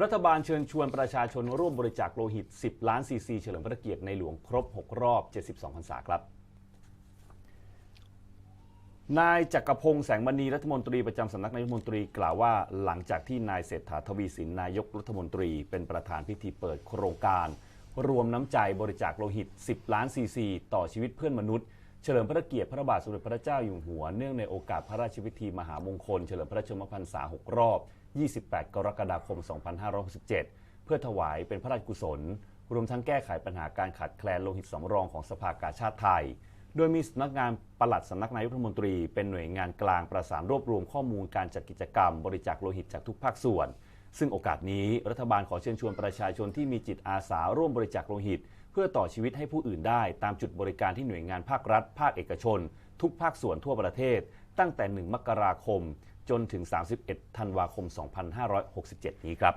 รัฐบาลเชิญชวนประชาชนร่วมบริจาคโลหิต 10 ล้านซีซีเฉลิมพระเกียรติในหลวงครบ 6 รอบ 72พรรษาครับ นายจักรพงษ์แสงมณีรัฐมนตรีประจำสำนักนายกรัฐมนตรีกล่าวว่าหลังจากที่นายเศรษฐาทวีสินนายกรัฐมนตรี เป็นประธานพิธีเปิดโครงการ รวมน้ำใจบริจาคโลหิต 10 ล้านซีซี ต่อชีวิตเพื่อนมนุษย์ เฉลิมพระเกียรติพระบาทสมเด็จพระเจ้าอยู่หัว เนื่องในโอกาสพระราชพิธีมหามงคล เฉลิมพระชนมพรรษา 6 รอบ 28 กรกฎาคม 2567 เพื่อถวายเป็นพระราชกุศล รวมทั้งแก้ไขปัญหาการขาดแคลนโลหิตสำรองของสภากาชาติไทย โดยมีสำนักงานปลัดสำนักนายกรัฐมนตรี เป็นหน่วยงานกลางประสานรวบรวมข้อมูลการจัดกิจกรรม บริจาคโลหิตจากทุกภาคส่วน ซึ่งโอกาสนี้รัฐบาลขอเชิญชวนประชาชนที่มีจิตอาสาร่วมบริจาคโลหิต เพื่อต่อชีวิตให้ผู้อื่นได้ตามจุดบริการที่หน่วยงานภาครัฐ ภาคเอกชน ทุกภาคส่วนทั่วประเทศ ตั้งแต่ 1 มกราคม จนถึง 31 ธันวาคม 2567 นี้ครับ